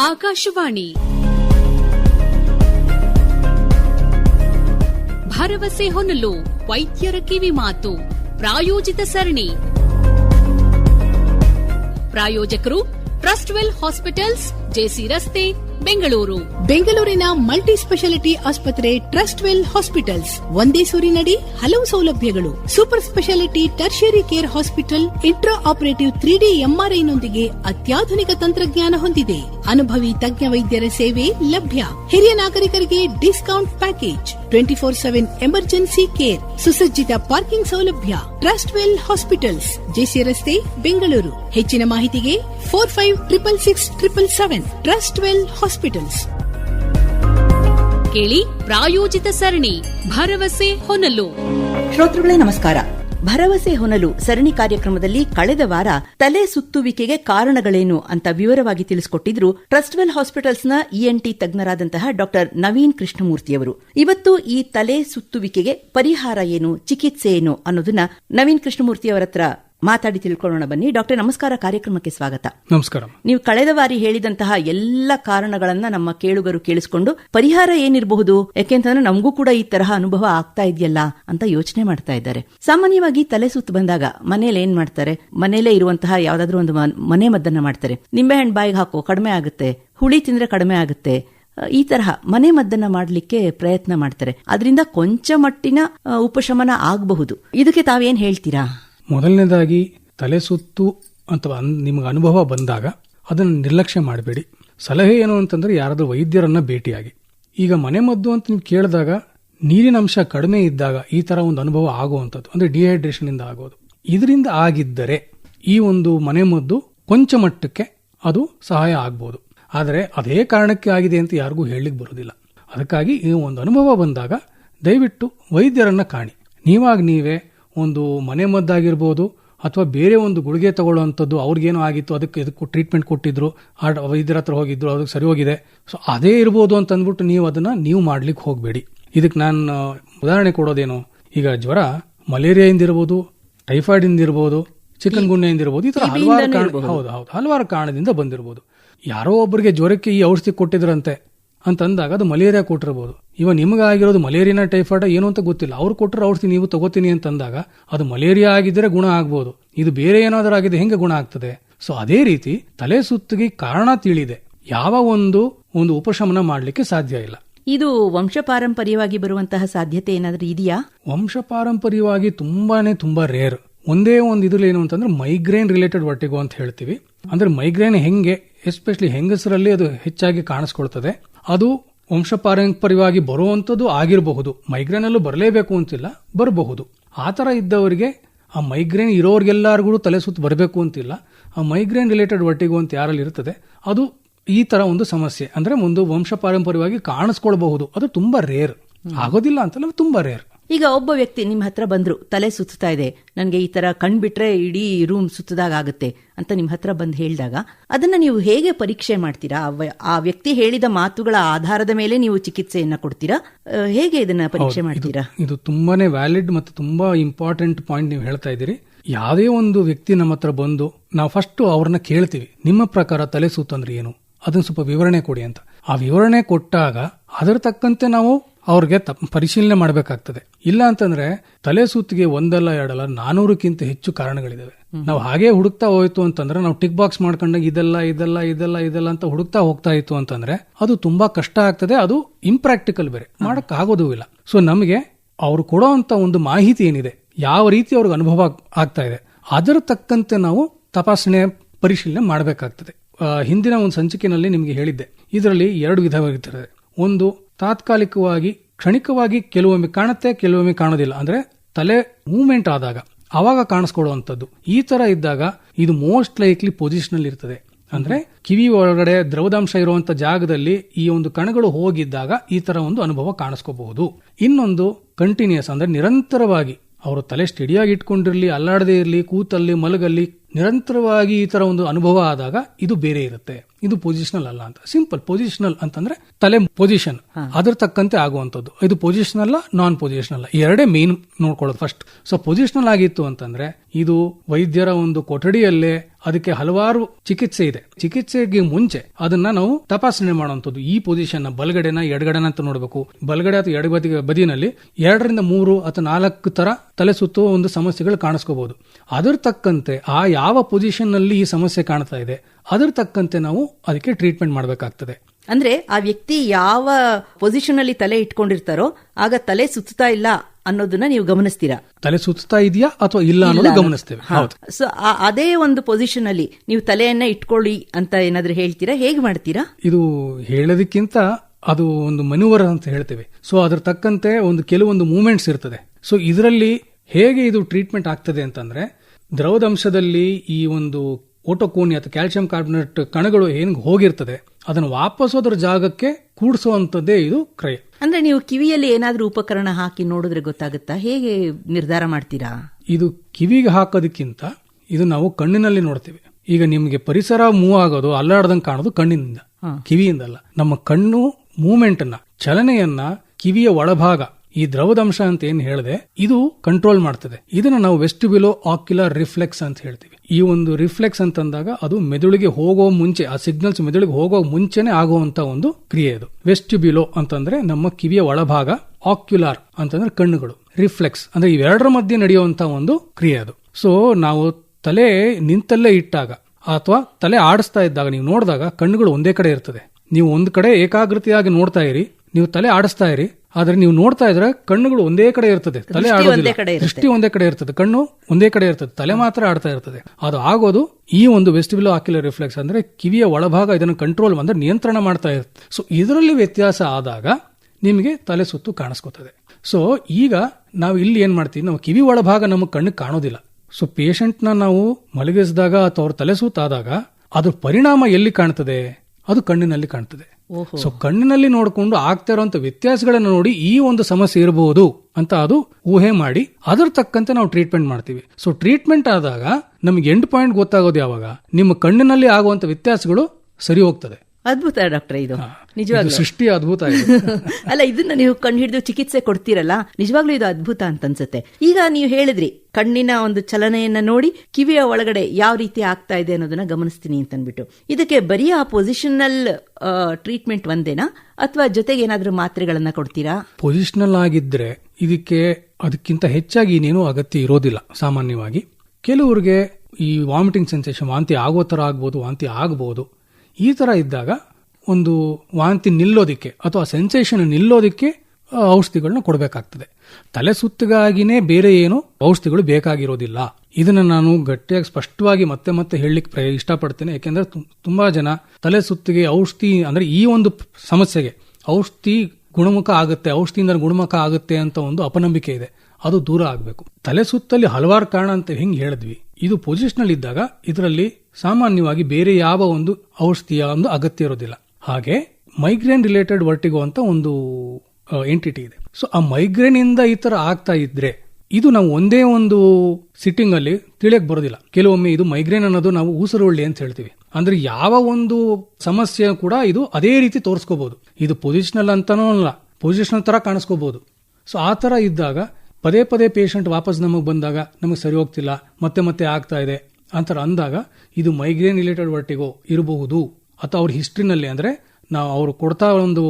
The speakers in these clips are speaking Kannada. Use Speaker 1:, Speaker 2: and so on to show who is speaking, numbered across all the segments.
Speaker 1: ಆಕಾಶವಾಣಿ ಭರವಸೆ ಹೊನಲು ವೈದ್ಯರ ಕಿವಿ ಮಾತು ಪ್ರಾಯೋಜಿತ ಸರಣಿ ಪ್ರಾಯೋಜಕರು ಟ್ರಸ್ಟ್ವೆಲ್ ಹಾಸ್ಪಿಟಲ್ಸ್ ಜೆಸಿ ರಸ್ತೆ ಬೆಂಗಳೂರು.
Speaker 2: ಬೆಂಗಳೂರಿನ ಮಲ್ಟಿ ಸ್ಪೆಷಾಲಿಟಿ ಆಸ್ಪತ್ರೆ ಟ್ರಸ್ಟ್ ವೆಲ್ ಹಾಸ್ಪಿಟಲ್ಸ್. ಒಂದೇ ಸೂರಿನಡಿ ಹಲವು ಸೌಲಭ್ಯಗಳು. Super speciality tertiary care hospital intra operative three D ಎಂಆರ್ಐನೊಂದಿಗೆ ಅತ್ಯಾಧುನಿಕ ತಂತ್ರಜ್ಞಾನ ಹೊಂದಿದೆ. ಅನುಭವಿ ತಜ್ಞ ವೈದ್ಯರ ಸೇವೆ ಲಭ್ಯ. ಹಿರಿಯ ನಾಗರಿಕರಿಗೆ discount package. Twenty four seven emergency care ಸುಸಜ್ಜಿತ ಪಾರ್ಕಿಂಗ್ ಸೌಲಭ್ಯ ಟ್ರಸ್ಟ್ ವೆಲ್ ಹಾಸ್ಪಿಟಲ್ಸ್ ಜೆಸಿ ರಸ್ತೆ ಬೆಂಗಳೂರು ಹೆಚ್ಚಿನ ಮಾಹಿತಿಗೆ four five triple six triple seven Trustwell hospitals
Speaker 1: ಕೇಳಿ ಪ್ರಾಯೋಜಿತ ಸರಣಿ ಭರವಸೆ ಹೊನಲು.
Speaker 3: ಶ್ರೋತೃಗಳೇ ನಮಸ್ಕಾರ. ಭರವಸೆ ಹೊನಲು ಸರಣಿ ಕಾರ್ಯಕ್ರಮದಲ್ಲಿ ಕಳೆದ ವಾರ ತಲೆ ಸುತ್ತುವಿಕೆಗೆ ಕಾರಣಗಳೇನು ಅಂತ ವಿವರವಾಗಿ ತಿಳಿಸಿಕೊಟ್ಟಿದ್ರು ಟ್ರಸ್ಟ್ವೆಲ್ ಹಾಸ್ಪಿಟಲ್ಸ್ನ ಇಎನ್ಟಿ ತಜ್ಞರಾದಂತಹ ಡಾಕ್ಟರ್ ನವೀನ್ ಕೃಷ್ಣಮೂರ್ತಿಯವರು. ಇವತ್ತು ಈ ತಲೆ ಸುತ್ತುವಿಕೆಗೆ ಪರಿಹಾರ ಏನು, ಚಿಕಿತ್ಸೆ ಏನು ಅನ್ನೋದನ್ನ ನವೀನ್ ಕೃಷ್ಣಮೂರ್ತಿಯವರ ಹತ್ರ ಮಾತಾಡಿ ತಿಳ್ಕೊಳ್ಳೋಣ ಬನ್ನಿ. ಡಾಕ್ಟರ್ ನಮಸ್ಕಾರ. ಕಾರ್ಯಕ್ರಮಕ್ಕೆ ಸ್ವಾಗತ.
Speaker 4: ನಮಸ್ಕಾರ.
Speaker 3: ನೀವು ಕಳೆದ ಬಾರಿ ಹೇಳಿದಂತಹ ಎಲ್ಲ ಕಾರಣಗಳನ್ನ ನಮ್ಮ ಕೇಳುಗರು ಕೇಳಿಸಿಕೊಂಡು ಪರಿಹಾರ ಏನಿರಬಹುದು? ಯಾಕೆಂತಂದ್ರೆ ನಮಗೂ ಕೂಡ ಈ ತರಹ ಅನುಭವ ಆಗ್ತಾ ಇದೆಯಲ್ಲ ಅಂತ ಯೋಚನೆ ಮಾಡ್ತಾ ಇದ್ದಾರೆ. ಸಾಮಾನ್ಯವಾಗಿ ತಲೆ ಸುತ್ತು ಬಂದಾಗ ಮನೇಲಿ ಏನ್ ಮಾಡ್ತಾರೆ? ಮನೇಲೇ ಇರುವಂತಹ ಯಾವ್ದಾದ್ರು ಒಂದು ಮನ್- ಮದ್ದನ್ನ ಮಾಡ್ತಾರೆ. ನಿಂಬೆಹಣ್ಣು ಬಾಯಿಗೆ ಹಾಕೋ ಕಡಿಮೆ ಆಗುತ್ತೆ. ಹುಳಿ ತಿಂದ್ರೆ ಕಡಿಮೆ ಆಗುತ್ತೆ. ಈ ತರಹ ಮನೆ ಮದ್ದನ್ನ ಮಾಡಲಿಕ್ಕೆ ಪ್ರಯತ್ನ ಮಾಡ್ತಾರೆ. ಅದರಿಂದ ಕೊಂಚ ಮಟ್ಟಿನ ಉಪಶಮನ ಆಗಬಹುದು. ಇದಕ್ಕೆ ತಾವೇನ್ ಹೇಳ್ತೀರಾ?
Speaker 4: ಮೊದಲನೇದಾಗಿ ತಲೆ ಸುತ್ತು ಅಥವಾ ನಿಮಗೆ ಅನುಭವ ಬಂದಾಗ ಅದನ್ನು ನಿರ್ಲಕ್ಷ್ಯ ಮಾಡಬೇಡಿ. ಸಲಹೆ ಏನು ಅಂತಂದ್ರೆ ಯಾರಾದರೂ ವೈದ್ಯರನ್ನು ಭೇಟಿಯಾಗಿ. ಈಗ ಮನೆ ಮದ್ದು ಅಂತ ನೀವು ಕೇಳಿದಾಗ ನೀರಿನ ಅಂಶ ಕಡಿಮೆ ಇದ್ದಾಗ ಈ ಥರ ಒಂದು ಅನುಭವ ಆಗುವಂಥದ್ದು, ಅಂದ್ರೆ ಡಿಹೈಡ್ರೇಷನ್ ಇಂದ ಆಗೋದು. ಇದರಿಂದ ಆಗಿದ್ದರೆ ಈ ಒಂದು ಮನೆ ಮದ್ದು ಕೊಂಚ ಮಟ್ಟಕ್ಕೆ ಅದು ಸಹಾಯ ಆಗ್ಬೋದು. ಆದರೆ ಅದೇ ಕಾರಣಕ್ಕೆ ಆಗಿದೆ ಅಂತ ಯಾರಿಗೂ ಹೇಳಲಿಕ್ಕೆ ಬರೋದಿಲ್ಲ ಅದಕ್ಕಾಗಿ ಈ ಒಂದು ಅನುಭವ ಬಂದಾಗ ದಯವಿಟ್ಟು ವೈದ್ಯರನ್ನ ಕಾಣಿ. ನೀವಾಗ ನೀವೇ ಒಂದು ಮನೆ ಮದ್ದಾಗಿರ್ಬೋದು ಅಥವಾ ಬೇರೆ ಒಂದು ಗುಳಿಗೆ ತಗೊಳ್ಳುವಂಥದ್ದು ಅವ್ರಿಗೇನೋ ಆಗಿತ್ತು ಅದಕ್ಕೆ ಇದಕ್ಕೂ ಟ್ರೀಟ್ಮೆಂಟ್ ಕೊಟ್ಟಿದ್ರು ಆ ವೈದ್ಯರ ಹತ್ರ ಹೋಗಿದ್ರು ಅದಕ್ಕೆ ಸರಿ ಹೋಗಿದೆ. ಸೊ ಅದೇ ಇರ್ಬೋದು ಅಂತ ಅಂದ್ಬಿಟ್ಟು ನೀವು ಅದನ್ನ ನೀವು ಮಾಡ್ಲಿಕ್ಕೆ ಹೋಗಬೇಡಿ. ಇದಕ್ಕೆ ನಾನು ಉದಾಹರಣೆ ಕೊಡೋದೇನು? ಈಗ ಜ್ವರ ಮಲೇರಿಯಿಂದ ಇರ್ಬೋದು ಟೈಫಾಯ್ಡ್ ಇಂದ ಇರ್ಬೋದು ಚಿಕನ್ ಗುನ್ನೆಯಿಂದ ಇರ್ಬೋದು ಈ ತರ ಹಲವಾರು ಕಾರಣ ಹೌದು ಹೌದು ಹಲವಾರು ಕಾರಣದಿಂದ ಬಂದಿರಬಹುದು ಯಾರೋ ಒಬ್ಬರಿಗೆ ಜ್ವರಕ್ಕೆ ಈ ಔಷಧಿ ಕೊಟ್ಟಿದ್ರಂತೆ ಅಂತ ಅಂದಾಗ ಅದು ಮಲೇರಿಯಾ ಕೊಟ್ಟಿರಬಹುದು ಇವ ನಿಮಗಾಗಿರೋದು ಮಲೇರಿಯಾ ಟೈಫಾಯ್ಡ್ ಏನು ಅಂತ ಗೊತ್ತಿಲ್ಲ. ಅವ್ರು ಕೊಟ್ಟರು ಔಷಧಿ ನೀವು ತಗೋತೀನಿ ಅಂತ ಅಂದಾಗ ಅದು ಮಲೇರಿಯಾ ಆಗಿದ್ರೆ ಗುಣ ಆಗ್ಬೋದು. ಇದು ಬೇರೆ ಏನಾದರೂ ಆಗಿದೆ ಹೆಂಗೆ ಗುಣ ಆಗ್ತದೆ? ಸೊ ಅದೇ ರೀತಿ ತಲೆ ಸುತ್ತಿಗೆ ಕಾರಣ ತಿಳಿದೆ. ಯಾವ ಒಂದು ಒಂದು ಉಪಶಮನ ಮಾಡಲಿಕ್ಕೆ ಸಾಧ್ಯ ಇಲ್ಲ.
Speaker 3: ಇದು ವಂಶ ಪಾರಂಪರ್ಯವಾಗಿ ಬರುವಂತಹ ಸಾಧ್ಯತೆ ಏನಾದರೂ ಇದೆಯಾ?
Speaker 4: ವಂಶ ಪಾರಂಪರ್ಯವಾಗಿ ತುಂಬಾನೇ ತುಂಬಾ ರೇರ್ ಒಂದೇ ಒಂದು ಇದ್ರಲ್ಲಿ ಏನು ಅಂತಂದ್ರೆ ಮೈಗ್ರೇನ್ ರಿಲೇಟೆಡ್ ವರ್ಟಿಗೋ ಅಂತ ಹೇಳ್ತೀವಿ. ಅಂದ್ರೆ ಮೈಗ್ರೇನ್ ಹೆಂಗೆ ಎಸ್ಪೆಷಲಿ ಹೆಂಗಸರಲ್ಲಿ ಅದು ಹೆಚ್ಚಾಗಿ ಕಾಣಿಸ್ಕೊಳ್ತದೆ. ಅದು ವಂಶಪಾರಂಪರ್ಯವಾಗಿ ಬರುವಂಥದ್ದು ಆಗಿರಬಹುದು. ಮೈಗ್ರೇನ್ ಅಲ್ಲೂ ಬರಲೇಬೇಕು ಅಂತಿಲ್ಲ, ಬರಬಹುದು. ಆ ಥರ ಇದ್ದವರಿಗೆ, ಆ ಮೈಗ್ರೇನ್ ಇರೋರಿಗೆಲ್ಲರಿಗೂ ತಲೆ ಸುತ್ತು ಬರಬೇಕು ಅಂತಿಲ್ಲ. ಆ ಮೈಗ್ರೇನ್ ರಿಲೇಟೆಡ್ ಒಟ್ಟಿಗೂ ಅಂತ ಯಾರಲ್ಲಿ ಇರ್ತದೆ, ಅದು ಈ ತರ ಒಂದು ಸಮಸ್ಯೆ. ಅಂದ್ರೆ ಒಂದು ವಂಶ ಪಾರಂಪರ್ಯವಾಗಿ ಕಾಣಿಸ್ಕೊಳ್ಬಹುದು. ಅದು ತುಂಬಾ ರೇರ್. ಆಗೋದಿಲ್ಲ ಅಂತಲ್ಲ, ತುಂಬಾ ರೇರ್.
Speaker 3: ಈಗ ಒಬ್ಬ ವ್ಯಕ್ತಿ ನಿಮ್ಮ ಹತ್ರ ಬಂದ್ರು ತಲೆ ಸುತ್ತಾ ಇದೆ ನನಗೆ ಈ ತರ ಕಣ್ಬಿಟ್ರೆ ಇಡೀ ರೂಮ್ ಸುತ್ತದಾಗ ಆಗುತ್ತೆ ಅಂತ ನಿಮ್ಮ ಹತ್ರ ಬಂದು ಹೇಳಿದಾಗ ಅದನ್ನ ನೀವು ಹೇಗೆ ಪರೀಕ್ಷೆ ಮಾಡ್ತೀರಾ? ಆ ವ್ಯ- ಆ ವ್ಯಕ್ತಿ ಹೇಳಿದ ಮಾತುಗಳ ಆಧಾರದ ಮೇಲೆ ನೀವು ಚಿಕಿತ್ಸೆಯನ್ನ ಕೊಡ್ತೀರಾ? ಹೇಗೆ ಇದನ್ನ ಪರೀಕ್ಷೆ ಮಾಡ್ತೀರಾ?
Speaker 4: ಇದು ತುಂಬಾನೇ ವ್ಯಾಲಿಡ್ ಮತ್ತು ತುಂಬಾ ಇಂಪಾರ್ಟೆಂಟ್ ಪಾಯಿಂಟ್ ನೀವು ಹೇಳ್ತಾ ಇದ್ದೀರಿ. ಯಾವುದೇ ಒಂದು ವ್ಯಕ್ತಿ ನಮ್ಮ ಹತ್ರ ಬಂದು ನಾವು ಫಸ್ಟ್ ಅವ್ರನ್ನ ಕೇಳ್ತೀವಿ ನಿಮ್ಮ ಪ್ರಕಾರ ತಲೆ ಸುತ್ತಂದ್ರೆ ಏನು? ಅದನ್ನ ಸ್ವಲ್ಪ ವಿವರಣೆ ಕೊಡಿ ಅಂತ. ಆ ವಿವರಣೆ ಕೊಟ್ಟಾಗ ಅದರ ತಕ್ಕಂತೆ ನಾವು ಅವ್ರಿಗೆ ಪರಿಶೀಲನೆ ಮಾಡಬೇಕಾಗ್ತದೆ. ಇಲ್ಲ ಅಂತಂದ್ರೆ ತಲೆ ಸುತ್ತಿಗೆ ಒಂದಲ್ಲ ಎರಡಲ್ಲ ನಾನೂರಕ್ಕಿಂತ ಹೆಚ್ಚು ಕಾರಣಗಳಿದಾವೆ. ನಾವು ಹಾಗೆ ಹುಡುಕ್ತಾ ಹೋಯ್ತು ಅಂತಂದ್ರೆ ನಾವು ಟಿಕ್ ಬಾಕ್ಸ್ ಮಾಡ್ಕೊಂಡಾಗ ಇದೆಲ್ಲ ಇದೆಲ್ಲ ಇದೆಲ್ಲ ಇದೆಲ್ಲ ಅಂತ ಹುಡುಕ್ತಾ ಹೋಗ್ತಾ ಇತ್ತು ಅಂತಂದ್ರೆ ಅದು ತುಂಬಾ ಕಷ್ಟ ಆಗ್ತದೆ. ಅದು ಇಂಪ್ರಾಕ್ಟಿಕಲ್ ಬೇರೆ. ಮಾಡಕ್ ಆಗೋದೂ ಇಲ್ಲ. ಸೊ ನಮಗೆ ಅವ್ರು ಕೊಡೋಂತ ಒಂದು ಮಾಹಿತಿ ಏನಿದೆ ಯಾವ ರೀತಿ ಅವ್ರಿಗೆ ಅನುಭವ ಆಗ್ತಾ ಇದೆ ಅದರ ತಕ್ಕಂತೆ ನಾವು ತಪಾಸಣೆ ಪರಿಶೀಲನೆ ಮಾಡಬೇಕಾಗ್ತದೆ. ಹಿಂದಿನ ಒಂದು ಸಂಚಿಕೆನಲ್ಲಿ ನಿಮಗೆ ಹೇಳಿದ್ದೆ. ಇದರಲ್ಲಿ ಎರಡು ವಿಧವಾಗಿರ್ತದೆ. ಒಂದು ತಾತ್ಕಾಲಿಕವಾಗಿ, ಕ್ಷಣಿಕವಾಗಿ ಕೆಲವೊಮ್ಮೆ ಕಾಣುತ್ತೆ, ಕೆಲವೊಮ್ಮೆ ಕಾಣೋದಿಲ್ಲ ಅಂದ್ರೆ ತಲೆ ಮೂವ್ಮೆಂಟ್ ಆದಾಗ, ಅವಾಗ ಕಾಣಿಸ್ಕೊಳ್ಳುವಂಥದ್ದು. ಈ ತರ ಇದ್ದಾಗ ಇದು ಮೋಸ್ಟ್ ಲೈಕ್ಲಿ ಪೊಸಿಷನಲ್ ಇರ್ತದೆ. ಅಂದ್ರೆ ಕಿವಿ ಒಳಗಡೆ ದ್ರವದಾಂಶ ಇರುವಂತ ಜಾಗದಲ್ಲಿ ಈ ಒಂದು ಕಣಗಳು ಹೋಗಿದ್ದಾಗ ಈ ತರ ಒಂದು ಅನುಭವ ಕಾಣಿಸ್ಕೋಬಹುದು. ಇನ್ನೊಂದು ಕಂಟಿನ್ಯೂಸ್ ಅಂದ್ರೆ ನಿರಂತರವಾಗಿ, ಅವರು ತಲೆ ಸ್ಟಡಿಯಾಗಿ ಇಟ್ಕೊಂಡಿರಲಿ, ಅಲ್ಲಾಡದೇ ಇರಲಿ, ಕೂತಲ್ಲಿ, ಮಲಗಲ್ಲಿ ನಿರಂತರವಾಗಿ ಈ ತರ ಒಂದು ಅನುಭವ ಆದಾಗ ಇದು ಬೇರೆ ಇರುತ್ತೆ. ಇದು ಪೊಸಿಷನಲ್ ಅಲ್ಲ ಅಂತ. ಸಿಂಪಲ್ ಪೊಸಿಷನಲ್ ಅಂತಂದ್ರೆ ತಲೆ ಪೊಸಿಷನ್ ಅದ್ರ ತಕ್ಕಂತೆ ಆಗುವಂಥದ್ದು. ಇದು ಪೊಸಿಷನ್ ಅಲ್ಲ ನಾನ್ ಪೊಸಿಷನ್ ಅಲ್ಲ. ಎರಡೇ ಮೇನ್ ನೋಡ್ಕೊಳ್ಳೋದು ಫಸ್ಟ್ ಸೊ ಪೊಸಿಷನಲ್ ಆಗಿತ್ತು ಅಂತಂದ್ರೆ ಇದು ವೈದ್ಯರ ಒಂದು ಕೊಠಡಿಯಲ್ಲೇ ಅದಕ್ಕೆ ಹಲವಾರು ಚಿಕಿತ್ಸೆ ಇದೆ. ಚಿಕಿತ್ಸೆಗೆ ಮುಂಚೆ ಅದನ್ನ ನಾವು ತಪಾಸಣೆ ಮಾಡುವಂಥದ್ದು. ಈ ಪೊಸಿಷನ್ ಬಲಗಡೆನ ಎಡಗಡೆನ ಅಂತ ನೋಡಬೇಕು. ಬಲಗಡೆ ಅಥವಾ ಎಡಬದಿ ಬದಿನಲ್ಲಿ ಎರಡರಿಂದ ಮೂರು ಅಥವಾ ನಾಲ್ಕು ತರ ತಲೆ ಸುತ್ತುವ ಒಂದು ಸಮಸ್ಯೆಗಳು ಕಾಣಿಸ್ಕೋಬಹುದು. ಅದರ ತಕ್ಕಂತೆ ಆ ಯಾವ ಪೊಸಿಷನ್ನಲ್ಲಿ ಈ ಸಮಸ್ಯೆ ಕಾಣ್ತಾ ಇದೆ ಅದರ ತಕ್ಕಂತೆ ನಾವು ಅದಕ್ಕೆ ಟ್ರೀಟ್ಮೆಂಟ್ ಮಾಡಬೇಕಾಗ್ತದೆ.
Speaker 3: ಅಂದ್ರೆ ಆ ವ್ಯಕ್ತಿ ಯಾವ ಪೊಸಿಷನ್ ಅಲ್ಲಿ ತಲೆ ಇಟ್ಕೊಂಡಿರ್ತಾರೋ ಆಗ ತಲೆ ಸುತ್ತಾ ಇಲ್ಲ ಅನ್ನೋದನ್ನ ನೀವು ಗಮನಿಸ್ತೀರಾ?
Speaker 4: ತಲೆ ಸುತ್ತಾ ಇದೆಯಾ ಅಥವಾ ಇಲ್ಲ ಅನ್ನೋದು ಗಮನಿಸ್ತೇವೆ. ಹೌದು.
Speaker 3: ಸೊ ಅದೇ ಒಂದು ಪೊಸಿಷನ್ ಅಲ್ಲಿ ನೀವು ತಲೆಯನ್ನ ಇಟ್ಕೊಳ್ಳಿ ಅಂತ ಏನಾದ್ರೂ ಹೇಳ್ತೀರಾ? ಹೇಗೆ ಮಾಡ್ತೀರಾ?
Speaker 4: ಇದು ಹೇಳೋದಕ್ಕಿಂತ ಅದು ಒಂದು ಮನುವರ ಅಂತ ಹೇಳ್ತೇವೆ. ಸೊ ಅದ್ರ ತಕ್ಕಂತೆ ಒಂದು ಕೆಲವೊಂದು ಮೂಮೆಂಟ್ಸ್ ಇರ್ತದೆ. ಸೊ ಇದರಲ್ಲಿ ಹೇಗೆ ಇದು ಟ್ರೀಟ್ಮೆಂಟ್ ಆಗ್ತದೆ ಅಂತಂದ್ರೆ ದ್ರವದಂಶದಲ್ಲಿ ಈ ಒಂದು ಓಟೋಕೋನಿ ಅಥವಾ ಕ್ಯಾಲ್ಸಿಯಂ ಕಾರ್ಬನೇಟ್ ಕಣಗಳು ಏನ್ ಹೋಗಿರ್ತದೆ ಅದನ್ನು ವಾಪಸ್ ಅದರ ಜಾಗಕ್ಕೆ ಕೂಡಿಸುವಂತದ್ದೇ ಇದು ಕ್ರಯ.
Speaker 3: ಅಂದ್ರೆ ನೀವು ಕಿವಿಯಲ್ಲಿ ಏನಾದ್ರೂ ಉಪಕರಣ ಹಾಕಿ ನೋಡಿದ್ರೆ ಗೊತ್ತಾಗುತ್ತಾ? ಹೇಗೆ ನಿರ್ಧಾರ ಮಾಡ್ತೀರಾ?
Speaker 4: ಇದು ಕಿವಿಗೆ ಹಾಕೋದಕ್ಕಿಂತ ಇದು ನಾವು ಕಣ್ಣಿನಲ್ಲಿ ನೋಡ್ತೇವೆ. ಈಗ ನಿಮಗೆ ಪರಿಸರ ಮೂವ್ ಆಗೋದು ಅಲ್ಲಾಡ್ದಂಗೆ ಕಾಣೋದು ಕಣ್ಣಿನಿಂದ ಕಿವಿಯಿಂದಲ್ಲ. ನಮ್ಮ ಕಣ್ಣು ಮೂವ್ಮೆಂಟ್ ಅನ್ನ ಚಲನೆಯನ್ನ ಕಿವಿಯ ಒಳಭಾಗ ಈ ದ್ರವದಂಶ ಅಂತ ಏನ್ ಹೇಳಿದೆ, ಇದು ಕಂಟ್ರೋಲ್ ಮಾಡ್ತದೆ. ಇದನ್ನ ನಾವು ವೆಸ್ಟಿಬ್ಯುಲೋ ಆಕ್ಯುಲರ್ ರಿಫ್ಲೆಕ್ಸ್ ಅಂತ ಹೇಳ್ತೀವಿ. ಈ ಒಂದು ರಿಫ್ಲೆಕ್ಸ್ ಅಂತಂದಾಗ ಅದು ಮೆದುಳಿಗೆ ಹೋಗೋ ಮುಂಚೆ, ಆ ಸಿಗ್ನಲ್ಸ್ ಮೆದುಳಿಗೆ ಹೋಗೋ ಮುಂಚೆನೆ ಆಗುವಂತ ಒಂದು ಕ್ರಿಯೆ ಇದು. ಬಿಲೋ ಅಂತಂದ್ರೆ ನಮ್ಮ ಕಿವಿಯ ಒಳಭಾಗ ಆಕ್ಯುಲಾರ್ ಅಂತಂದ್ರೆ ಕಣ್ಣುಗಳು. ರಿಫ್ಲೆಕ್ಸ್ ಅಂದ್ರೆ ಇವೆರಡರ ಮಧ್ಯೆ ನಡೆಯುವಂತ ಒಂದು ಕ್ರಿಯೆ ಅದು. ಸೊ ನಾವು ತಲೆ ನಿಂತಲ್ಲೇ ಇಟ್ಟಾಗ ಅಥವಾ ತಲೆ ಆಡಿಸ್ತಾ ಇದ್ದಾಗ, ನೀವು ನೋಡಿದಾಗ ಕಣ್ಣುಗಳು ಒಂದೇ ಕಡೆ ಇರ್ತದೆ. ನೀವು ಒಂದ್ ಕಡೆ ಏಕಾಗ್ರತೆಯಾಗಿ ನೋಡ್ತಾ ಇರಿ ನೀವು ತಲೆ ಆಡಿಸ್ತಾ ಇರಿ ಆದ್ರೆ ನೀವು ನೋಡ್ತಾ ಇದ್ರೆ ಕಣ್ಣುಗಳು ಒಂದೇ ಕಡೆ ಇರ್ತದೆ. ತಲೆ ಆಡೋದಿಲ್ಲ
Speaker 3: ಒಂದೇ ಕಡೆ
Speaker 4: ದೃಷ್ಟಿ ಒಂದೇ ಕಡೆ ಇರ್ತದೆ. ಕಣ್ಣು ಒಂದೇ ಕಡೆ ಇರ್ತದೆ. ತಲೆ ಮಾತ್ರ ಆಡ್ತಾ ಇರ್ತದೆ. ಅದು ಆಗೋದು ಈ ಒಂದು ವೆಸ್ಟಿಬ್ಯುಲೋ ಆಕ್ಯುಲರ್ ರಿಫ್ಲೆಕ್ಸ್ ಅಂದ್ರೆ ಕಿವಿಯ ಒಳಭಾಗ ಇದನ್ನು ಕಂಟ್ರೋಲ್ ಅಂದ್ರೆ ನಿಯಂತ್ರಣ ಮಾಡ್ತಾ ಇರುತ್ತೆ. ಸೊ ಇದರಲ್ಲಿ ವ್ಯತ್ಯಾಸ ಆದಾಗ ನಿಮಗೆ ತಲೆ ಸುತ್ತು ಕಾಣಿಸ್ಕೊತದೆ. ಸೊ ಈಗ ನಾವು ಇಲ್ಲಿ ಏನ್ ಮಾಡ್ತೀವಿ? ನಾವು ಕಿವಿ ಒಳಭಾಗ ನಮಗೆ ಕಣ್ಣಿಗೆ ಕಾಣೋದಿಲ್ಲ. ಸೊ ಪೇಷಂಟ್ನ ನಾವು ಮಲಗಿಸಿದಾಗ ಅಥವಾ ಅವ್ರ ತಲೆ ಸುತ್ತಾದಾಗ ಅದ್ರ ಪರಿಣಾಮ ಎಲ್ಲಿ ಕಾಣ್ತದೆ? ಅದು ಕಣ್ಣಿನಲ್ಲಿ ಕಾಣ್ತದೆ. ಸೊ ಕಣ್ಣಿನಲ್ಲಿ ನೋಡಿಕೊಂಡು ಆಗ್ತಾ ಇರುವಂತ ವ್ಯತ್ಯಾಸಗಳನ್ನು ನೋಡಿ ಈ ಒಂದು ಸಮಸ್ಯೆ ಇರಬಹುದು ಅಂತ ಅದು ಊಹೆ ಮಾಡಿ ಅದ್ರ ತಕ್ಕಂತೆ ನಾವು ಟ್ರೀಟ್ಮೆಂಟ್ ಮಾಡ್ತೀವಿ. ಸೊ ಟ್ರೀಟ್ಮೆಂಟ್ ಆದಾಗ ನಮ್ಗೆ ಎಂಡ್ ಪಾಯಿಂಟ್ ಗೊತ್ತಾಗೋದು ಯಾವಾಗ? ನಿಮ್ಮ ಕಣ್ಣಿನಲ್ಲಿ ಆಗುವಂತ ವ್ಯತ್ಯಾಸಗಳು ಸರಿ ಹೋಗ್ತದೆ.
Speaker 3: ಅದ್ಭುತ ಡಾಕ್ಟರ್ ಇದು. ನಿಜವಾಗ್ಲೂ.
Speaker 4: ಸೃಷ್ಟಿ ಅದ್ಭುತ
Speaker 3: ಅಲ್ಲ ಇದನ್ನ ನೀವು ಕಂಡು ಹಿಡಿದು ಚಿಕಿತ್ಸೆ ಕೊಡ್ತೀರಲ್ಲ ನಿಜವಾಗ್ಲೂ ಇದು ಅದ್ಭುತ ಅಂತ ಅನ್ಸುತ್ತೆ ಈಗ ನೀವು ಹೇಳಿದ್ರಿ ಕಣ್ಣಿನ ಒಂದು ಚಲನೆಯನ್ನ ನೋಡಿ ಕಿವಿಯ ಒಳಗಡೆ ಯಾವ ರೀತಿ ಆಗ್ತಾ ಇದೆ ಅನ್ನೋದನ್ನ ಗಮನಿಸ್ತೀನಿ ಅಂತ ಅಂದ್ಬಿಟ್ಟು ಇದಕ್ಕೆ ಬರೀ ಆ ಪೊಸಿಷನಲ್ ಟ್ರೀಟ್ಮೆಂಟ್ ಒಂದೇನಾ? ಅಥವಾ ಜೊತೆಗೆ ಏನಾದ್ರೂ ಮಾತ್ರೆಗಳನ್ನ ಕೊಡ್ತೀರಾ?
Speaker 4: ಪೊಸಿಷನಲ್ ಆಗಿದ್ರೆ ಇದಕ್ಕೆ ಅದಕ್ಕಿಂತ ಹೆಚ್ಚಾಗಿ ಇನ್ನೇನು ಅಗತ್ಯ ಇರೋದಿಲ್ಲ ಸಾಮಾನ್ಯವಾಗಿ. ಕೆಲವರಿಗೆ ಈ ವಾಮಿಟಿಂಗ್ ಸೆನ್ಸೇಷನ್ ವಾಂತಿ ಆಗೋ ತರ ಆಗ್ಬೋದು ವಾಂತಿ ಆಗ್ಬೋದು. ಈ ತರ ಇದ್ದಾಗ ಒಂದು ವಾಂತಿ ನಿಲ್ಲೋದಿಕ್ಕೆ ಅಥವಾ ಸೆನ್ಸೇಷನ್ ನಿಲ್ಲೋದಿಕ್ಕೆ ಔಷಧಿಗಳನ್ನ ಕೊಡಬೇಕಾಗ್ತದೆ. ತಲೆ ಸುತ್ತಿಗಾಗಿನೇ ಬೇರೆ ಏನು ಔಷಧಿಗಳು ಬೇಕಾಗಿರೋದಿಲ್ಲ. ಇದನ್ನ ನಾನು ಗಟ್ಟಿಯಾಗಿ ಸ್ಪಷ್ಟವಾಗಿ ಮತ್ತೆ ಮತ್ತೆ ಹೇಳಲಿಕ್ಕೆ ಇಷ್ಟಪಡ್ತೇನೆ. ಯಾಕೆಂದ್ರೆ ತುಂಬಾ ಜನ ತಲೆ ಸುತ್ತಿಗೆ ಔಷಧಿ, ಅಂದ್ರೆ ಈ ಒಂದು ಸಮಸ್ಯೆಗೆ ಔಷಧಿ ಗುಣಮುಖ ಆಗುತ್ತೆ, ಔಷಧಿಯಿಂದ ಗುಣಮುಖ ಆಗುತ್ತೆ ಅಂತ ಒಂದು ಅಪನಂಬಿಕೆ ಇದೆ. ಅದು ದೂರ ಆಗಬೇಕು. ತಲೆ ಸುತ್ತಲ್ಲಿ ಹಲವಾರು ಕಾರಣ ಅಂತ ಹಿಂಗೆ ಹೇಳಿದ್ವಿ. ಇದು ಪೊಸಿಷನಲ್ ಇದ್ದಾಗ ಇದರಲ್ಲಿ ಸಾಮಾನ್ಯವಾಗಿ ಬೇರೆ ಯಾವ ಒಂದು ಔಷಧಿಯ ಒಂದು ಅಗತ್ಯ ಇರೋದಿಲ್ಲ. ಹಾಗೆ ಮೈಗ್ರೇನ್ ರಿಲೇಟೆಡ್ ವರ್ಟಿಗೋ ಅಂತ ಒಂದು ಎಂಟಿಟಿ ಇದೆ. ಸೊ ಆ ಮೈಗ್ರೇನ್ ಇಂದ ಈ ತರ ಆಗ್ತಾ ಇದ್ರೆ ಇದು ನಾವು ಒಂದೇ ಒಂದು ಸಿಟ್ಟಿಂಗ್ ಅಲ್ಲಿ ತಿಳಿಯಕ್ ಬರೋದಿಲ್ಲ. ಕೆಲವೊಮ್ಮೆ ಇದು ಮೈಗ್ರೇನ್ ಅನ್ನೋದು ನಾವು ಊಸರೊಳ್ಳಿ ಅಂತ ಹೇಳ್ತೀವಿ. ಅಂದ್ರೆ ಯಾವ ಒಂದು ಸಮಸ್ಯೆ ಕೂಡ ಇದು ಅದೇ ರೀತಿ ತೋರಿಸ್ಕೋಬಹುದು ಇದು ಪೊಸಿಷನಲ್ ಅಂತಾನೂ ಅಲ್ಲ ಪೊಸಿಷನಲ್ ತರ ಕಾಣಿಸ್ಕೋಬಹುದು ಸೊ ಆ ತರ ಇದ್ದಾಗ ಪದೇ ಪದೇ ಪೇಷಂಟ್ ವಾಪಸ್ ನಮಗೆ ಬಂದಾಗ ನಮಗೆ ಸರಿ ಹೋಗ್ತಿಲ್ಲ, ಮತ್ತೆ ಮತ್ತೆ ಆಗ್ತಾ ಇದೆ ಅಂತ ಅಂದಾಗ ಇದು ಮೈಗ್ರೇನ್ ರಿಲೇಟೆಡ್ ವರ್ಟಿಗೋ ಇರಬಹುದು. ಅಥವಾ ಅವ್ರ ಹಿಸ್ಟ್ರಿನಲ್ಲಿ ಅಂದ್ರೆ ನಾವು ಅವರು ಕೊಡ್ತಾ ಒಂದು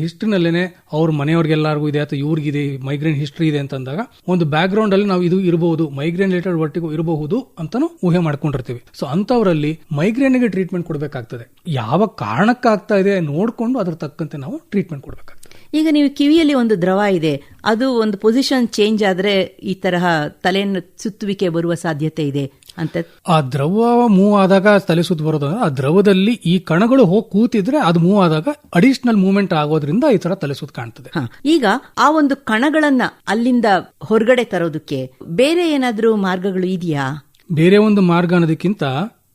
Speaker 4: ಹಿಸ್ಟ್ರಿನಲ್ಲೇ ಅವ್ರ ಮನೆಯವ್ರಿಗೆಲ್ಲರಿಗೂ ಇದೆ ಅಥವಾ ಇವ್ರಿಗಿದೆ ಮೈಗ್ರೇನ್ ಹಿಸ್ಟ್ರಿ ಇದೆ ಅಂತಂದಾಗ ಒಂದು ಬ್ಯಾಕ್ ಗ್ರೌಂಡ್ ಅಲ್ಲಿ ನಾವು ಇದು ಇರಬಹುದು ಮೈಗ್ರೇನ್ ರಿಲೇಟೆಡ್ ವರ್ಟಿಗೂ ಇರಬಹುದು ಅಂತಾನು ಊಹೆ ಮಾಡ್ಕೊಂಡಿರ್ತೀವಿ. ಸೊ ಅಂತವರಲ್ಲಿ ಮೈಗ್ರೇನ್ಗೆ ಟ್ರೀಟ್ಮೆಂಟ್ ಕೊಡಬೇಕಾಗ್ತದೆ. ಯಾವ ಕಾರಣಕ್ಕಾಗ್ತಾ ಇದೆ ನೋಡಿಕೊಂಡು ಅದ್ರ ತಕ್ಕಂತೆ ನಾವು ಟ್ರೀಟ್ಮೆಂಟ್ ಕೊಡಬೇಕಾಗ್ತದೆ.
Speaker 3: ಈಗ ನೀವು ಕಿವಿಯಲ್ಲಿ ಒಂದು ದ್ರವ ಇದೆ ಅದು ಒಂದು ಪೊಸಿಷನ್ ಚೇಂಜ್ ಆದ್ರೆ ಈ ತರಹ ತಲೆಯನ್ನು ಸುತ್ತುವಿಕೆ ಬರುವ ಸಾಧ್ಯತೆ ಇದೆ ಅಂತ.
Speaker 4: ಆ ದ್ರವ ಮೂವ್ ಆದಾಗ ತಲೆ ಸುತ್ತು ಬರೋದು ಆ ದ್ರವದಲ್ಲಿ ಈ ಕಣಗಳು ಹೋಗಿ ಕೂತಿದ್ರೆ ಅದು ಮೂವ್ ಆದಾಗ ಅಡಿಷನಲ್ ಮೂವ್ಮೆಂಟ್ ಆಗೋದ್ರಿಂದ ಈ ತರ ತಲೆ ಸುತ್ತು ಕಾಣ್ತದೆ.
Speaker 3: ಈಗ ಆ ಒಂದು ಕಣಗಳನ್ನ ಅಲ್ಲಿಂದ ಹೊರಗಡೆ ತರೋದಕ್ಕೆ ಬೇರೆ ಏನಾದರೂ ಮಾರ್ಗಗಳು ಇದೆಯಾ?
Speaker 4: ಬೇರೆ ಒಂದು ಮಾರ್ಗ ಅನ್ನೋದಕ್ಕಿಂತ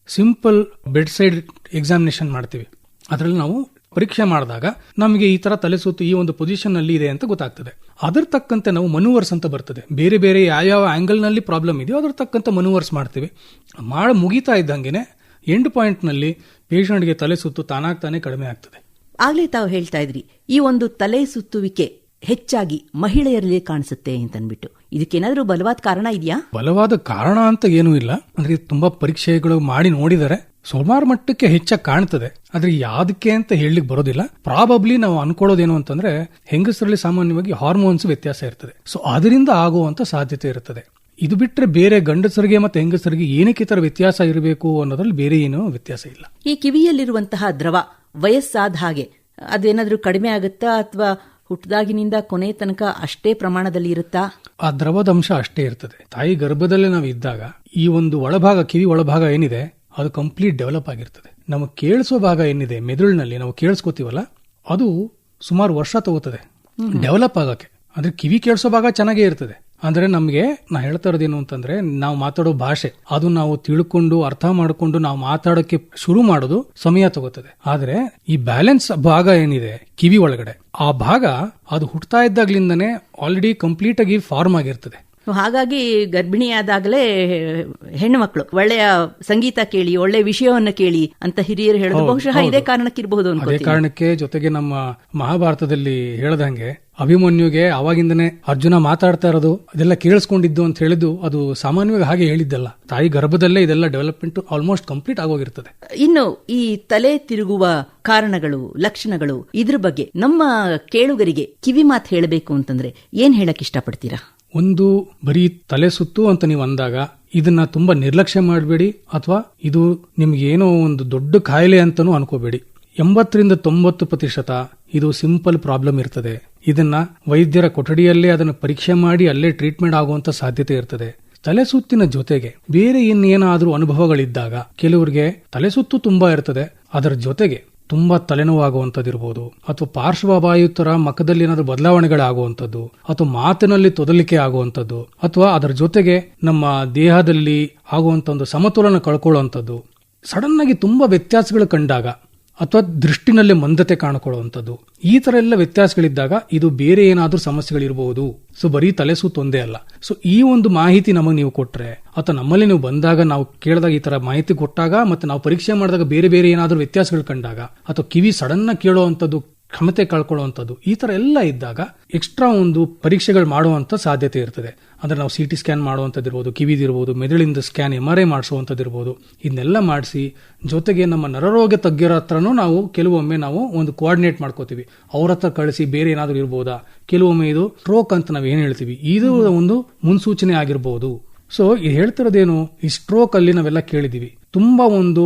Speaker 4: ಸಿಂಪಲ್ ಬೆಡ್ ಸೈಡ್ ಎಕ್ಸಾಮಿನೇಷನ್ ಮಾಡ್ತೀವಿ. ಅದರಲ್ಲಿ ನಾವು ಪರೀಕ್ಷೆ ಮಾಡಿದಾಗ ನಮಗೆ ಈ ತರ ತಲೆ ಸುತ್ತು ಈ ಒಂದು ಪೊಸಿಷನ್ನಲ್ಲಿ ಇದೆ ಅಂತ ಗೊತ್ತಾಗ್ತದೆ. ಅದರ ತಕ್ಕಂತೆ ನಾವು ಮನುವರ್ಸ್ ಅಂತ ಬರ್ತದೆ. ಬೇರೆ ಬೇರೆ ಯಾವ ಆಂಗಲ್ನಲ್ಲಿ ಪ್ರಾಬ್ಲಮ್ ಇದೆಯೋ ಅದ್ರ ತಕ್ಕಂತೆ ಮನುವರ್ಸ್ ಮಾಡ್ತೀವಿ. ಮಾಡ ಮುಗಿತಾ ಇದ್ದಂಗೆನೆ ಎಂಡ್ ಪಾಯಿಂಟ್ನಲ್ಲಿ ಪೇಷಂಟ್ಗೆ ತಲೆ ಸುತ್ತು ತಾನಾಗ್ತಾನೆ ಕಡಿಮೆ ಆಗ್ತದೆ.
Speaker 3: ಆಗ್ಲೇ ತಾವು ಹೇಳ್ತಾ ಇದ್ರಿ ಈ ಒಂದು ತಲೆ ಸುತ್ತುವಿಕೆ ಹೆಚ್ಚಾಗಿ ಮಹಿಳೆಯರಲ್ಲಿ ಕಾಣಿಸುತ್ತೆ ಅಂತನ್ಬಿಟ್ಟು. ಇದಕ್ಕೇನಾದ್ರೂ ಬಲವಾದ ಕಾರಣ ಇದೆಯಾ?
Speaker 4: ಬಲವಾದ ಕಾರಣ ಅಂತ ಏನೂ ಇಲ್ಲ. ಅಂದ್ರೆ ತುಂಬಾ ಪರೀಕ್ಷೆಗಳು ಮಾಡಿ ನೋಡಿದರೆ ಸುಮಾರು ಮಟ್ಟಕ್ಕೆ ಹೆಚ್ಚಾಗಿ ಕಾಣ್ತದೆ. ಆದ್ರೆ ಯಾವ್ದಕ್ಕೆ ಅಂತ ಹೇಳಲಿಕ್ಕೆ ಬರೋದಿಲ್ಲ. ಪ್ರಾಬಬ್ಲಿ ನಾವು ಅನ್ಕೊಳ್ಳೋದೇನು ಅಂತಂದ್ರೆ ಹೆಂಗಸರಲ್ಲಿ ಸಾಮಾನ್ಯವಾಗಿ ಹಾರ್ಮೋನ್ಸ್ ವ್ಯತ್ಯಾಸ ಇರ್ತದೆ. ಸೊ ಅದರಿಂದ ಆಗುವಂತ ಸಾಧ್ಯತೆ ಇರುತ್ತದೆ ಇದು ಬಿಟ್ರೆ ಬೇರೆ ಗಂಡಸರಿಗೆ ಮತ್ತೆ ಹೆಂಗಸರಿಗೆ ಏನಕ್ಕೆ ತರ ವ್ಯತ್ಯಾಸ ಇರಬೇಕು ಅನ್ನೋದ್ರಲ್ಲಿ ಬೇರೆ ಏನೂ ವ್ಯತ್ಯಾಸ ಇಲ್ಲ.
Speaker 3: ಈ ಕಿವಿಯಲ್ಲಿರುವಂತಹ ದ್ರವ ವಯಸ್ಸಾದ ಹಾಗೆ ಅದೇನಾದ್ರೂ ಕಡಿಮೆ ಆಗುತ್ತಾ ಅಥವಾ ಹುಟ್ಟದಾಗಿನಿಂದ ಕೊನೆ ತನಕ ಅಷ್ಟೇ ಪ್ರಮಾಣದಲ್ಲಿ ಇರುತ್ತಾ?
Speaker 4: ಆ ದ್ರವದ ಅಂಶ ಅಷ್ಟೇ ಇರ್ತದೆ. ತಾಯಿ ಗರ್ಭದಲ್ಲೇ ನಾವು ಇದ್ದಾಗ ಈ ಒಂದು ಒಳಭಾಗ ಕಿವಿ ಒಳಭಾಗ ಏನಿದೆ ಅದು ಕಂಪ್ಲೀಟ್ ಡೆವಲಪ್ ಆಗಿರ್ತದೆ. ನಮಗೆ ಕೇಳಿಸೋ ಭಾಗ ಏನಿದೆ ಮೆದುಳಿನಲ್ಲಿ ನಾವು ಕೇಳಿಸ್ಕೋತೀವಲ್ಲ ಅದು ಸುಮಾರು ವರ್ಷ ತಗೋತದೆ. ಡೆವಲಪ್ ಆಗೋಕ್ಕೆ ಅಂದ್ರೆ ಕಿವಿ ಕೇಳಿಸೋ ಭಾಗ ಚೆನ್ನಾಗೇ ಇರ್ತದೆ. ಅಂದ್ರೆ ನಮಗೆ ನಾ ಹೇಳ್ತಾ ಇರೋದೇನು ಅಂತಂದ್ರೆ ನಾವು ಮಾತಾಡೋ ಭಾಷೆ ಅದು ನಾವು ತಿಳ್ಕೊಂಡು ಅರ್ಥ ಮಾಡಿಕೊಂಡು ನಾವು ಮಾತಾಡೋಕೆ ಶುರು ಮಾಡೋದು ಸಮಯ ತಗೋತದೆ. ಆದ್ರೆ ಈ ಬ್ಯಾಲೆನ್ಸ್ ಭಾಗ ಏನಿದೆ ಕಿವಿ ಒಳಗಡೆ ಆ ಭಾಗ ಅದು ಹುಟ್ಟತಾ ಇದ್ದಾಗ್ಲಿಂದನೇ ಆಲ್ರೆಡಿ ಕಂಪ್ಲೀಟ್ ಆಗಿ ಫಾರ್ಮ್ ಆಗಿರ್ತದೆ.
Speaker 3: ಹಾಗಾಗಿ ಗರ್ಭಿಣಿಯಾದಾಗಲೇ ಹೆಣ್ಣು ಮಕ್ಕಳು ಒಳ್ಳೆಯ ಸಂಗೀತ ಕೇಳಿ ಒಳ್ಳೆ ವಿಷಯವನ್ನ ಕೇಳಿ ಅಂತ ಹಿರಿಯರು ಹೇಳಿದ್ರು ಬಹುಶಃ ಇದೇ ಕಾರಣಕ್ಕಿರಬಹುದು
Speaker 4: ಅದೇ ಕಾರಣಕ್ಕೆ ಜೊತೆಗೆ ನಮ್ಮ ಮಹಾಭಾರತದಲ್ಲಿ ಹೇಳದಂಗೆ ಅಭಿಮನ್ಯುಗೆ ಅವಾಗಿಂದನೇ ಅರ್ಜುನ ಮಾತಾಡ್ತಾ ಇರೋದು ಅದೆಲ್ಲ ಕೇಳಿಸ್ಕೊಂಡಿದ್ದು ಅಂತ ಹೇಳಿದ್ದು ಅದು ಸಾಮಾನ್ಯವಾಗಿ ಹಾಗೆ ಹೇಳಿದ್ದಲ್ಲ. ತಾಯಿ ಗರ್ಭದಲ್ಲೇ ಇದೆಲ್ಲ ಡೆವಲಪ್ಮೆಂಟ್ ಆಲ್ಮೋಸ್ಟ್ ಕಂಪ್ಲೀಟ್ ಆಗೋಗಿರ್ತದೆ.
Speaker 3: ಇನ್ನು ಈ ತಲೆ ತಿರುಗುವ ಕಾರಣಗಳು ಲಕ್ಷಣಗಳು ಇದ್ರ ಬಗ್ಗೆ ನಮ್ಮ ಕೇಳುಗರಿಗೆ ಕಿವಿ ಮಾತು ಹೇಳಬೇಕು ಅಂತಂದ್ರೆ ಏನ್ ಹೇಳಕ್ ಇಷ್ಟಪಡ್ತೀರಾ?
Speaker 4: ಒಂದು ಬರೀ ತಲೆ ಸುತ್ತು ಅಂತ ನೀವು ಅಂದಾಗ ಇದನ್ನ ತುಂಬಾ ನಿರ್ಲಕ್ಷ್ಯ ಮಾಡಬೇಡಿ ಅಥವಾ ಇದು ನಿಮ್ಗೆ ಏನೋ ಒಂದು ದೊಡ್ಡ ಕಾಯಿಲೆ ಅಂತಾನೂ ಅನ್ಕೋಬೇಡಿ. ಎಂಬತ್ತರಿಂದ ತೊಂಬತ್ತು ಪ್ರತಿಶತ ಇದು ಸಿಂಪಲ್ ಪ್ರಾಬ್ಲಮ್ ಇರ್ತದೆ. ಇದನ್ನ ವೈದ್ಯರ ಕೊಠಡಿಯಲ್ಲೇ ಅದನ್ನು ಪರೀಕ್ಷೆ ಮಾಡಿ ಅಲ್ಲೇ ಟ್ರೀಟ್ಮೆಂಟ್ ಆಗುವಂತ ಸಾಧ್ಯತೆ ಇರ್ತದೆ. ತಲೆ ಸುತ್ತಿನ ಜೊತೆಗೆ ಬೇರೆ ಇನ್ನೇನಾದ್ರೂ ಅನುಭವಗಳಿದ್ದಾಗ ಕೆಲವರಿಗೆ ತಲೆ ಸುತ್ತು ತುಂಬಾ ಇರ್ತದೆ. ಅದರ ಜೊತೆಗೆ ತುಂಬಾ ತಲೆನೋವಾಗುವಂತದ್ದಿರಬಹುದು ಅಥವಾ ಪಾರ್ಶ್ವವಾಯು ತರ ಮಖದಲ್ಲಿ ಏನಾದ್ರೂ ಬದಲಾವಣೆಗಳಾಗುವಂಥದ್ದು, ಅಥವಾ ಮಾತಿನಲ್ಲಿ ತೊದಲಿಕೆ ಆಗುವಂಥದ್ದು, ಅಥವಾ ಅದರ ಜೊತೆಗೆ ನಮ್ಮ ದೇಹದಲ್ಲಿ ಆಗುವಂತ ಒಂದು ಸಮತೋಲನ ಕಳ್ಕೊಳ್ಳುವಂಥದ್ದು. ಸಡನ್ ಆಗಿ ತುಂಬಾ ವ್ಯತ್ಯಾಸಗಳು ಕಂಡಾಗ ಅಥವಾ ದೃಷ್ಟಿನಲ್ಲಿ ಮಂದತೆ ಕಾಣಿಕೊಳ್ಳುವಂಥದ್ದು. ಈ ತರ ಎಲ್ಲ ವ್ಯತ್ಯಾಸಗಳಿದ್ದಾಗ ಇದು ಬೇರೆ ಏನಾದರೂ ಸಮಸ್ಯೆಗಳಿರಬಹುದು ಸೊ, ಬರೀ ತಲೆ ತೊಂದೆ ಅಲ್ಲ. ಸೊ, ಈ ಒಂದು ಮಾಹಿತಿ ನಮಗೆ ನೀವು ಕೊಟ್ರೆ, ಅಥವಾ ನಮ್ಮಲ್ಲಿ ನೀವು ಬಂದಾಗ ನಾವು ಕೇಳಿದಾಗ ಈ ತರ ಮಾಹಿತಿ ಕೊಟ್ಟಾಗ, ಮತ್ತೆ ನಾವು ಪರೀಕ್ಷೆ ಮಾಡಿದಾಗ ಬೇರೆ ಬೇರೆ ಏನಾದರೂ ವ್ಯತ್ಯಾಸಗಳು ಕಂಡಾಗ, ಅಥವಾ ಕಿವಿ ಸಡನ್ ಕೇಳುವಂಥದ್ದು ಕ್ಷಮತೆ ಕಳ್ಕೊಳ್ಳುವಂಥದ್ದು. ಈ ಥರ ಎಲ್ಲ ಇದ್ದಾಗ ಎಕ್ಸ್ಟ್ರಾ ಒಂದು ಪರೀಕ್ಷೆಗಳು ಮಾಡುವಂಥ ಸಾಧ್ಯತೆ ಇರ್ತದೆ. ಅಂದರೆ ನಾವು ಸಿ ಟಿ ಸ್ಕ್ಯಾನ್ ಮಾಡುವಂಥದ್ದಿರ್ಬೋದು ಕಿವಿದಿರ್ಬೋದು ಮೆದುಳಿಂದ ಸ್ಕ್ಯಾನ್ ಎಂ ಆರ್ ಐ ಮಾಡಿಸುವಂಥದ್ದಿರ್ಬೋದು ಇದನ್ನೆಲ್ಲ ಮಾಡಿಸಿ ಜೊತೆಗೆ ನಮ್ಮ ನರರೋಗ ತಜ್ಞರ ಹತ್ರನೂ ನಾವು ಕೆಲವೊಮ್ಮೆ ನಾವು ಒಂದು ಕೋಆರ್ಡಿನೇಟ್ ಮಾಡ್ಕೋತೀವಿ. ಅವ್ರ ಹತ್ರ ಕಳಿಸಿ ಬೇರೆ ಏನಾದರೂ ಇರ್ಬೋದಾ? ಕೆಲವೊಮ್ಮೆ ಇದು ಸ್ಟ್ರೋಕ್ ಅಂತ ನಾವು ಏನು ಹೇಳ್ತೀವಿ? ಇದು ಒಂದು ಮುನ್ಸೂಚನೆ ಆಗಿರ್ಬೋದು. ಸೊ ಇದು ಹೇಳ್ತಿರೋದೇನು, ಈ ಸ್ಟ್ರೋಕ್ ಅಲ್ಲಿ ನಾವೆಲ್ಲ ಕೇಳಿದೀವಿ ತುಂಬಾ ಒಂದು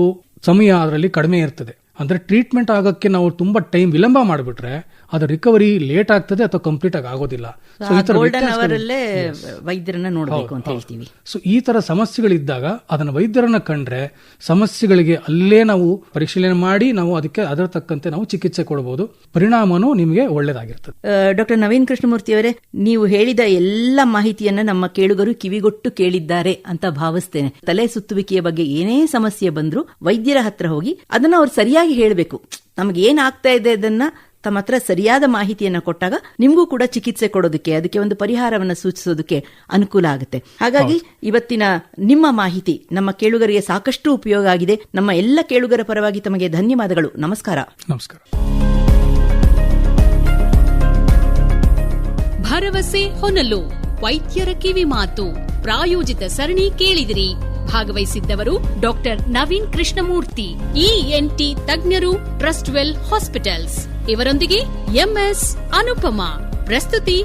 Speaker 4: ಸಮಯ ಅದರಲ್ಲಿ ಕಡಿಮೆ ಇರ್ತದೆ. ಅಂದ್ರೆ ಟ್ರೀಟ್ಮೆಂಟ್ ಆಗಕ್ಕೆ ನಾವು ತುಂಬಾ ಟೈಮ್ ವಿಳಂಬ ಮಾಡಿಬಿಟ್ರೆ ಅದು ರಿಕವರಿ ಲೇಟ್ ಆಗ್ತದೆ ಅಥವಾ ಕಂಪ್ಲೀಟ್ ಆಗಿ ಆಗೋದಿಲ್ಲ. ಸೊ ಈ ತರ
Speaker 3: ಗೋಲ್ಡನ್
Speaker 4: ವ್ಯತ್ಯಾಸಗಳು-
Speaker 3: ಅವರಲ್ಲೇ ವೈದ್ಯರನ್ನ ನೋಡಬೇಕು ಅಂತ ಹೇಳ್ತೀವಿ.
Speaker 4: ಸೊ ಈ ತರ ಸಮಸ್ಯೆಗಳಿದ್ದಾಗ ಅದನ್ನ ವೈದ್ಯರನ್ನ ಕಂಡ್ರೆ ಸಮಸ್ಯೆಗಳಿಗೆ ಅಲ್ಲೇ ನಾವು ಪರಿಶೀಲನೆ ಮಾಡಿ ನಾವು ಅದಕ್ಕೆ ಅದರ ತಕ್ಕಂತೆ ನಾವು ಚಿಕಿತ್ಸೆ ಕೊಡಬಹುದು ಪರಿಣಾಮನೂ ನಿಮಗೆ ಒಳ್ಳೇದಾಗಿರ್ತದೆ.
Speaker 3: ಡಾಕ್ಟರ್ ನವೀನ್ ಕೃಷ್ಣಮೂರ್ತಿ ಅವರೇ ನೀವು ಹೇಳಿದ ಎಲ್ಲ ಮಾಹಿತಿಯನ್ನ ನಮ್ಮ ಕೇಳುಗರು ಕಿವಿಗೊಟ್ಟು ಕೇಳಿದ್ದಾರೆ ಅಂತ ಭಾವಿಸ್ತೇನೆ. ತಲೆ ಸುತ್ತುವಿಕೆಯ ಬಗ್ಗೆ ಏನೇ ಸಮಸ್ಯೆ ಬಂದ್ರು ವೈದ್ಯರ ಹತ್ರ ಹೋಗಿ ಅದನ್ನ ಅವ್ರು ಸರಿಯಾಗಿ ಹೇಳಬೇಕು. ನಮ್ಗೆ ಏನ್ ಆಗ್ತಾ ಇದೆ ಅದನ್ನ ತಮ್ಮ ಹತ್ರ ಸರಿಯಾದ ಮಾಹಿತಿಯನ್ನ ಕೊಟ್ಟಾಗ ನಿಮಗೂ ಕೂಡ ಚಿಕಿತ್ಸೆ ಕೊಡೋದಕ್ಕೆ ಅದಕ್ಕೆ ಒಂದು ಪರಿಹಾರವನ್ನ ಸೂಚಿಸೋದಕ್ಕೆ ಅನುಕೂಲ ಆಗುತ್ತೆ. ಹಾಗಾಗಿ ಇವತ್ತಿನ ನಿಮ್ಮ ಮಾಹಿತಿ ನಮ್ಮ ಕೇಳುಗರಿಗೆ ಸಾಕಷ್ಟು ಉಪಯೋಗ ಆಗಿದೆ. ನಮ್ಮ ಎಲ್ಲ ಕೇಳುಗರ ಪರವಾಗಿ ತಮಗೆ ಧನ್ಯವಾದಗಳು. ನಮಸ್ಕಾರ.
Speaker 4: ನಮಸ್ಕಾರ.
Speaker 1: ಭರವಸೆ ಹೊನಲು ವೈದ್ಯರ ಕಿವಿ ಮಾತು. ಪ್ರಾಯೋಜಿತ ಸರಣಿ ಕೇಳಿದಿರಿ. ಭಾಗವಹಿಸಿದ್ದವರು ಡಾಕ್ಟರ್ ನವೀನ್ ಕೃಷ್ಣಮೂರ್ತಿ ಇಎನ್ಟಿ ತಜ್ಞರು ಟ್ರಸ್ಟ್ವೆಲ್ ಹಾಸ್ಪಿಟಲ್ಸ್. ಇವರೊಂದಿಗೆ ಎಂಎಸ್ ಅನುಪಮಾ, ಪ್ರಸ್ತುತಿ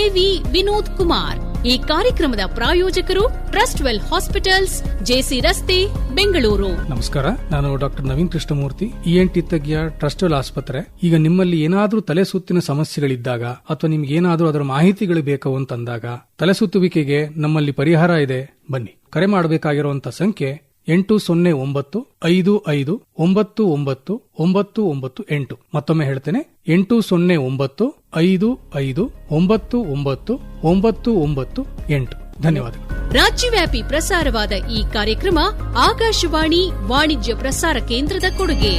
Speaker 1: ಎವಿ ವಿನೋದ್ ಕುಮಾರ್. ಈ ಕಾರ್ಯಕ್ರಮದ ಪ್ರಾಯೋಜಕರು ಟ್ರಸ್ಟ್ವೆಲ್ ಹಾಸ್ಪಿಟಲ್ಸ್ ಜೆಸಿ ರಸ್ತೆ, ಬೆಂಗಳೂರು.
Speaker 4: ನಮಸ್ಕಾರ, ನಾನು ಡಾಕ್ಟರ್ ನವೀನ್ ಕೃಷ್ಣಮೂರ್ತಿ ಇಎನ್ಟಿ ತಜ್ಞ ವೆಲ್ ಆಸ್ಪತ್ರೆ. ಈಗ ನಿಮ್ಮಲ್ಲಿ ಏನಾದರೂ ತಲೆ ಸುತ್ತಿನ ಸಮಸ್ಯೆಗಳಿದ್ದಾಗ ಅಥವಾ ನಿಮ್ಗೆ ಏನಾದರೂ ಅದರ ಮಾಹಿತಿಗಳು ಬೇಕು ಅಂತಂದಾಗ ತಲೆ ಸುತ್ತುವಿಕೆಗೆ ನಮ್ಮಲ್ಲಿ ಪರಿಹಾರ ಇದೆ. ಬನ್ನಿ. ಕರೆ ಮಾಡಬೇಕಾಗಿರುವಂತ ಸಂಖ್ಯೆ ಎಂಟು ಸೊನ್ನೆ ಒಂಬತ್ತು, ಐದು ಐದು, ಒಂಬತ್ತು ಒಂಬತ್ತು ಒಂಬತ್ತು ಒಂಬತ್ತು ಎಂಟು. ಮತ್ತೊಮ್ಮೆ ಹೇಳ್ತೇನೆ, ಎಂಟು ಸೊನ್ನೆ ಒಂಬತ್ತು, ಐದು ಐದು, ಒಂಬತ್ತು ಒಂಬತ್ತು ಒಂಬತ್ತು ಒಂಬತ್ತು ಎಂಟು. ಧನ್ಯವಾದಗಳು.
Speaker 1: ರಾಜ್ಯವ್ಯಾಪಿ ಪ್ರಸಾರವಾದ ಈ ಕಾರ್ಯಕ್ರಮ ಆಕಾಶವಾಣಿ ವಾಣಿಜ್ಯ ಪ್ರಸಾರ ಕೇಂದ್ರದ ಕೊಡುಗೆ.